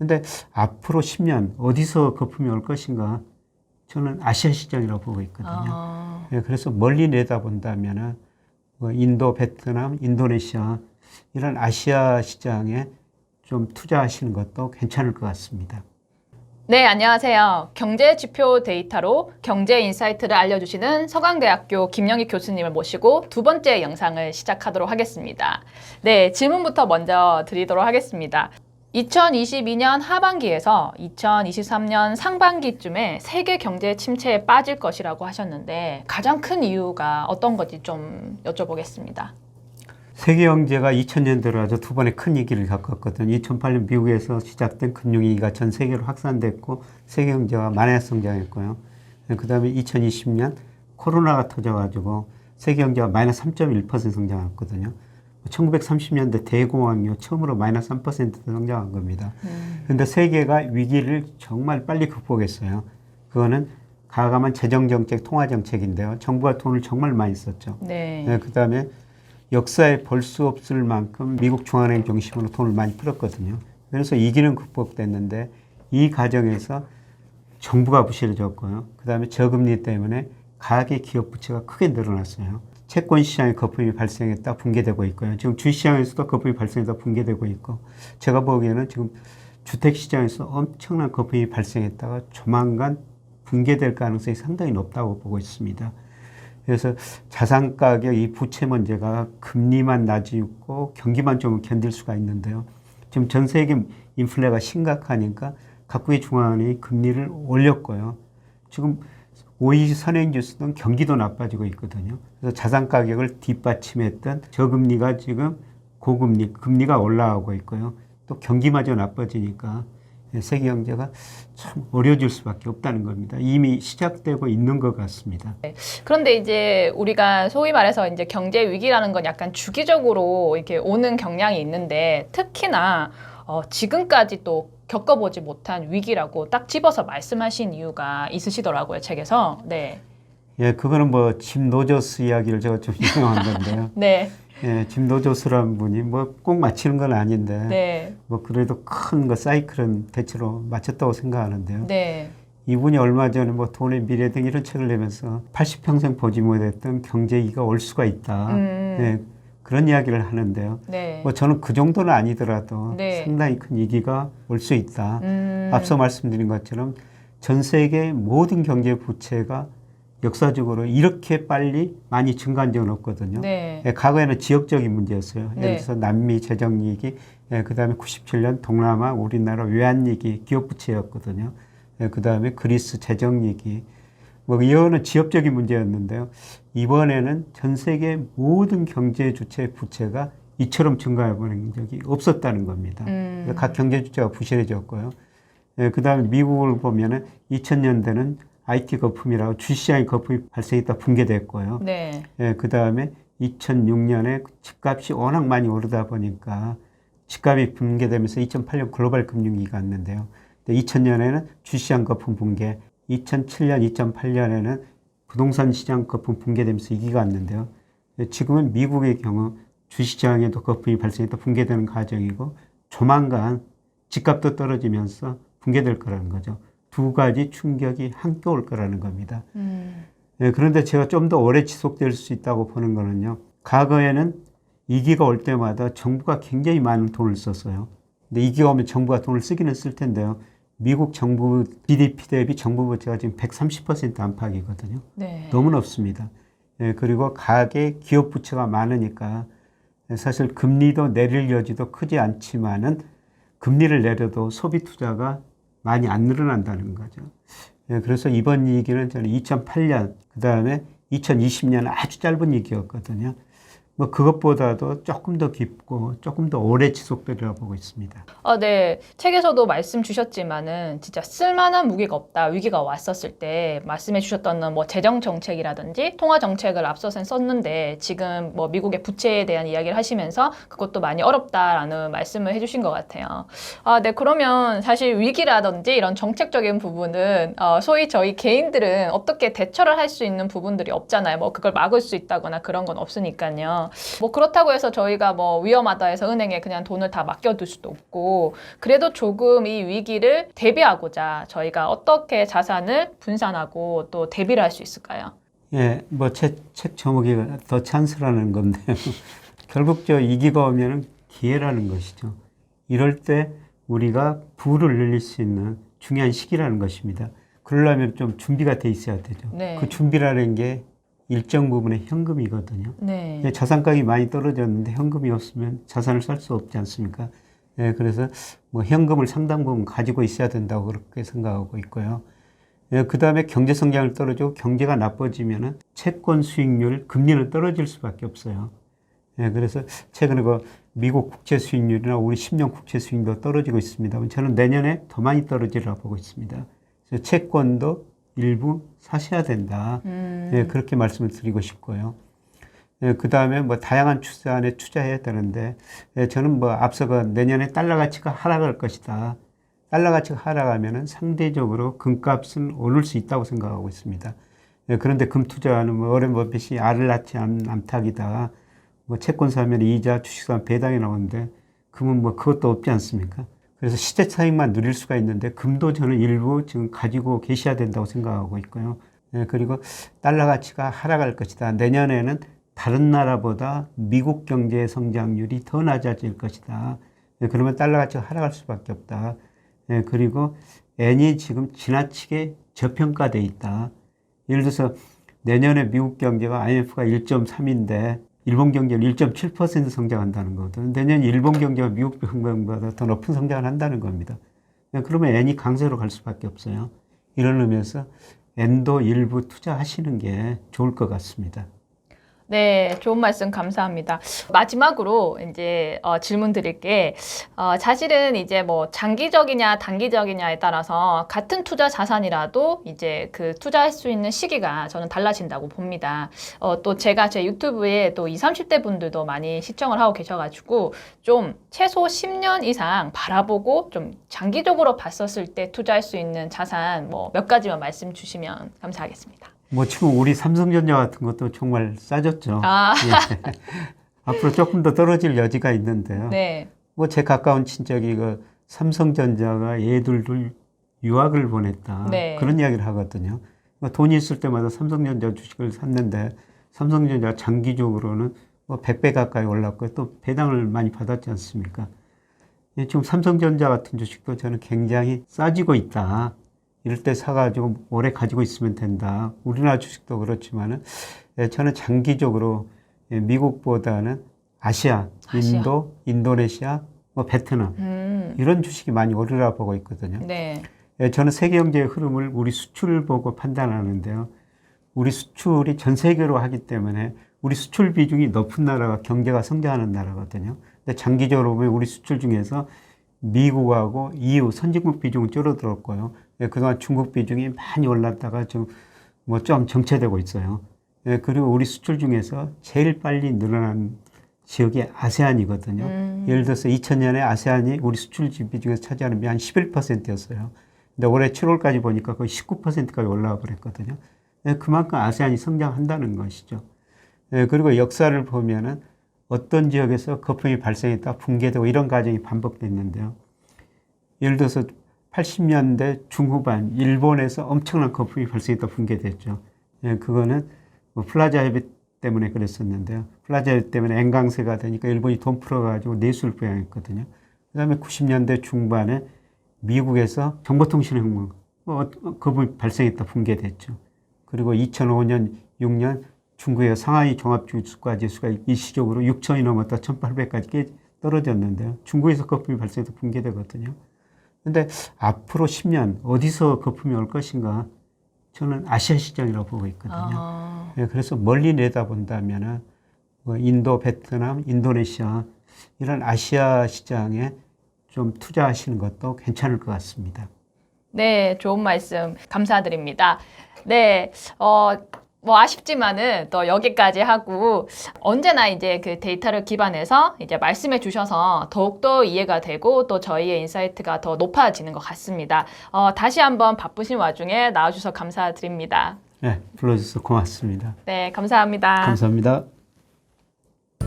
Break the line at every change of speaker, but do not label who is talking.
근데 앞으로 10년 어디서 거품이 올 것인가? 저는 아시아 시장이라고 보고 있거든요.
아,
예, 그래서 멀리 내다본다면은 뭐 인도, 베트남, 인도네시아 이런 아시아 시장에 좀 투자하시는 것도 괜찮을 것 같습니다.
네, 안녕하세요. 경제 지표 데이터로 경제 인사이트를 알려주시는 서강대학교 김영희 교수님을 모시고 두 번째 영상을 시작하도록 하겠습니다. 네, 질문부터 먼저 드리도록 하겠습니다. 2022년 하반기에서 2023년 상반기쯤에 세계 경제 침체에 빠질 것이라고 하셨는데 가장 큰 이유가 어떤 건지 좀 여쭤보겠습니다.
세계 경제가 2000년 들어와서 두 번의 큰 위기를 겪었거든요. 2008년 미국에서 시작된 금융위기가 전 세계로 확산됐고 세계 경제가 만회 성장했고요. 그 다음에 2020년 코로나가 터져가지고 세계 경제가 마이너스 3.1% 성장했거든요. 1930년대 대공황 이후 처음으로 마이너스 3% 성장한 겁니다. 그런데 세계가 위기를 정말 빨리 극복했어요. 그거는 가감한 재정정책, 통화정책인데요. 정부가 돈을 정말 많이 썼죠.
네.
네, 그 다음에 역사에 볼 수 없을 만큼 미국 중앙은행 중심으로 돈을 많이 풀었거든요. 그래서 이기는 극복됐는데 이 과정에서 정부가 부실해졌고요. 그 다음에 저금리 때문에 가계 기업 부채가 크게 늘어났어요. 채권 시장에 거품이 발생했다 붕괴되고 있고요. 지금 주시장에서도 거품이 발생했다 붕괴되고 있고 제가 보기에는 지금 주택 시장에서 엄청난 거품이 발생했다가 조만간 붕괴될 가능성이 상당히 높다고 보고 있습니다. 그래서 자산 가격 이 부채 문제가 금리만 낮이고 경기만 좀 견딜 수가 있는데요. 지금 전 세계 인플레가 심각하니까 각국의 중앙은행이 금리를 올렸고요. 지금 OECD 선행지수는 경기도 나빠지고 있거든요. 그래서 자산 가격을 뒷받침했던 저금리가 지금 고금리, 금리가 올라가고 있고요. 또 경기마저 나빠지니까 세계 경제가 참 어려질 수밖에 없다는 겁니다. 이미 시작되고 있는 것 같습니다.
그런데 이제 우리가 소위 말해서 이제 경제 위기라는 건 약간 주기적으로 이렇게 오는 경향이 있는데 특히나 어, 지금까지 또 겪어보지 못한 위기라고 딱 집어서 말씀하신 이유가 있으시더라고요 책에서. 네,
예, 그거는 뭐 짐 노조스 이야기를 제가 좀 유명한 건데요.
네,
예, 짐 노조스라는 분이 뭐 꼭 맞히는 건 아닌데
네,
뭐 그래도 큰 거 사이클은 대체로 맞췄다고 생각하는데요.
네,
이분이 얼마 전에 뭐 돈의 미래 등 이런 책을 내면서 80평생 보지 못했던 경제위기가 올 수가 있다.
음,
예, 그런 이야기를 하는데요.
네,
뭐 저는 그 정도는 아니더라도
네.
상당히 큰 위기가 올 수 있다.
음,
앞서 말씀드린 것처럼 전 세계 모든 경제 부채가 역사적으로 이렇게 빨리 많이 증가한 적은 없거든요.
네,
예, 과거에는 지역적인 문제였어요.
네.
예를 들어서 남미 재정위기, 예, 그 다음에 97년 동남아 우리나라 외환위기 기업부채였거든요. 예, 그 다음에 그리스 재정위기. 뭐 이거는 지역적인 문제였는데요. 이번에는 전 세계 모든 경제 주체 부채가 이처럼 증가해 버린 적이 없었다는 겁니다.
음,
각 경제 주체가 부실해졌고요. 예, 그 다음에 미국을 보면은 2000년대는 IT 거품이라고 주시장의 거품이 발생했다 붕괴됐고요.
네,
예, 그 다음에 2006년에 집값이 워낙 많이 오르다 보니까 집값이 붕괴되면서 2008년 글로벌 금융위기가 왔는데요. 2000년에는 주시장 거품 붕괴, 2007년, 2008년에는 부동산 시장 거품 붕괴되면서 위기가 왔는데요. 예, 지금은 미국의 경우 주시장에도 거품이 발생했다 붕괴되는 과정이고 조만간 집값도 떨어지면서 붕괴될 거라는 거죠. 두 가지 충격이 함께 올 거라는 겁니다.
음,
예, 그런데 제가 좀 더 오래 지속될 수 있다고 보는 거는요. 과거에는 위기가 올 때마다 정부가 굉장히 많은 돈을 썼어요. 근데 위기가 오면 정부가 돈을 쓰기는 쓸 텐데요. 미국 정부 GDP 대비 정부 부채가 지금 130% 안팎이거든요.
네,
너무 높습니다. 예, 그리고 가계 기업 부채가 많으니까 사실 금리도 내릴 여지도 크지 않지만은 금리를 내려도 소비 투자가 많이 안 늘어난다는 거죠. 예, 그래서 이번 위기는 저는 2008년 그 다음에 2020년 아주 짧은 위기였거든요. 뭐 그것보다도 조금 더 깊고 조금 더 오래 지속되리라 보고 있습니다.
어, 네. 책에서도 말씀 주셨지만은 진짜 쓸만한 무기가 없다. 위기가 왔었을 때 말씀해 주셨던 뭐 재정 정책이라든지 통화 정책을 앞서서 썼는데 지금 뭐 미국의 부채에 대한 이야기를 하시면서 그것도 많이 어렵다라는 말씀을 해 주신 것 같아요. 아, 네. 그러면 사실 위기라든지 이런 정책적인 부분은 어, 소위 저희 개인들은 어떻게 대처를 할 수 있는 부분들이 없잖아요. 뭐 그걸 막을 수 있다거나 그런 건 없으니까요. 뭐 그렇다고 해서 저희가 뭐 위험하다 해서 은행에 그냥 돈을 다 맡겨둘 수도 없고 그래도 조금 이 위기를 대비하고자 저희가 어떻게 자산을 분산하고 또 대비를 할 수 있을까요?
예, 뭐책 제목이 더 찬스라는 건데요. 결국 저 위기가 오면은 기회라는 것이죠. 이럴 때 우리가 부를 늘릴 수 있는 중요한 시기라는 것입니다. 그러려면 좀 준비가 돼 있어야 되죠.
네.
그 준비라는 게 일정 부분의 현금이거든요.
네.
예, 자산가격이 많이 떨어졌는데 현금이 없으면 자산을 살 수 없지 않습니까? 예, 그래서 뭐 현금을 상당 부분 가지고 있어야 된다고 그렇게 생각하고 있고요. 예, 그 다음에 경제 성장을 떨어지고 경제가 나빠지면은 채권 수익률, 금리는 떨어질 수밖에 없어요. 예, 그래서 최근에 그 미국 국채 수익률이나 우리 10년 국채 수익률도 떨어지고 있습니다. 저는 내년에 더 많이 떨어지리라 보고 있습니다. 그래서 채권도 일부 사셔야 된다.
음,
예, 그렇게 말씀을 드리고 싶고요. 예, 그 다음에 뭐 다양한 투자안에 투자해야 되는데, 예, 저는 뭐 앞서가 내년에 달러 가치가 하락할 것이다. 달러 가치가 하락하면은 상대적으로 금값은 오를 수 있다고 생각하고 있습니다. 예, 그런데 금 투자하는 뭐 어른 버핏이 알을 낳지 않는 암탉이다. 뭐 채권 사면 이자, 주식 사면 배당이 나오는데 금은 뭐 그것도 없지 않습니까? 그래서 시대 차익만 누릴 수가 있는데 금도 저는 일부 지금 가지고 계셔야 된다고 생각하고 있고요. 예, 그리고 달러 가치가 하락할 것이다. 내년에는 다른 나라보다 미국 경제 성장률이 더 낮아질 것이다. 예, 그러면 달러 가치가 하락할 수밖에 없다. 예, 그리고 엔이 지금 지나치게 저평가돼 있다. 예를 들어서 내년에 미국 경제가 IMF가 1.3인데 일본 경제는 1.7% 성장한다는 거거든. 내년 일본 경제가 미국 평균보다 더 높은 성장을 한다는 겁니다. 예, 그러면 엔이 강세로 갈 수밖에 없어요. 이런 의미에서 엔도 일부 투자하시는 게 좋을 것 같습니다.
네, 좋은 말씀 감사합니다. 마지막으로 이제 어, 질문 드릴 게 어, 사실은 이제 뭐 장기적이냐 단기적이냐에 따라서 같은 투자 자산이라도 이제 그 투자할 수 있는 시기가 저는 달라진다고 봅니다. 어, 또 제가 제 유튜브에 또 20, 30대 분들도 많이 시청을 하고 계셔가지고 좀 최소 10년 이상 바라보고 좀 장기적으로 봤었을 때 투자할 수 있는 자산 뭐 몇 가지만 말씀 주시면 감사하겠습니다.
뭐 지금 우리 삼성전자 같은 것도 정말 싸졌죠.
아,
예. 앞으로 조금 더 떨어질 여지가 있는데요.
네.
뭐 제 가까운 친척이 그 삼성전자가 얘들들 유학을 보냈다.
네.
그런 이야기를 하거든요. 뭐 돈이 있을 때마다 삼성전자 주식을 샀는데 삼성전자 장기적으로는 뭐 100배 가까이 올랐고 또 배당을 많이 받았지 않습니까? 예, 지금 삼성전자 같은 주식도 저는 굉장히 싸지고 있다. 이럴 때 사가지고 오래 가지고 있으면 된다. 우리나라 주식도 그렇지만은 예, 저는 장기적으로 예, 미국보다는 아시아,
아시아.
인도, 인도네시아, 뭐 베트남
음,
이런 주식이 많이 오르라 보고 있거든요.
네.
예, 저는 세계 경제의 흐름을 우리 수출을 보고 판단하는데요. 우리 수출이 전 세계로 하기 때문에 우리 수출 비중이 높은 나라가 경제가 성장하는 나라거든요. 근데 장기적으로 보면 우리 수출 중에서 미국하고 EU 선진국 비중은 줄어들었고요. 예, 그동안 중국 비중이 많이 올랐다가 좀 뭐 좀 정체되고 있어요. 예, 그리고 우리 수출 중에서 제일 빨리 늘어난 지역이 아세안이거든요.
음.
예를 들어서 2000년에 아세안이 우리 수출 비중에서 차지하는 게 한 11%였어요. 근데 올해 7월까지 보니까 거의 19%까지 올라와 버렸거든요. 예, 그만큼 아세안이 성장한다는 것이죠. 예, 그리고 역사를 보면은 어떤 지역에서 거품이 발생했다 붕괴되고 이런 과정이 반복됐는데요. 예를 들어서 80년대 중후반 일본에서 엄청난 거품이 발생했다 붕괴됐죠. 예, 그거는 뭐 플라자 해비 때문에 그랬었는데요. 플라자 해비 때문에 앵강세가 되니까 일본이 돈 풀어가지고 내수를 부양했거든요. 그 다음에 90년대 중반에 미국에서 정보통신 혁명, 뭐 어, 거품이 발생했다 붕괴됐죠. 그리고 2005년, 6년 중국의 상하이 종합주가 지수가 일시적으로 6천이 넘었다 1,800까지 깨 떨어졌는데요. 중국에서 거품이 발생해서 붕괴되거든요. 근데 앞으로 10년 어디서 거품이 올 것인가? 저는 아시아 시장이라고 보고 있거든요.
아,
예, 그래서 멀리 내다본다면은 뭐 인도, 베트남, 인도네시아 이런 아시아 시장에 좀 투자하시는 것도 괜찮을 것 같습니다.
네, 좋은 말씀 감사드립니다. 네, 어, 뭐 아쉽지만은 또 여기까지 하고 언제나 이제 그 데이터를 기반해서 이제 말씀해 주셔서 더욱더 이해가 되고 또 저희의 인사이트가 더 높아지는 것 같습니다. 어, 다시 한번 바쁘신 와중에 나와주셔서 감사드립니다.
네, 불러주셔서 고맙습니다.
네, 감사합니다.
감사합니다.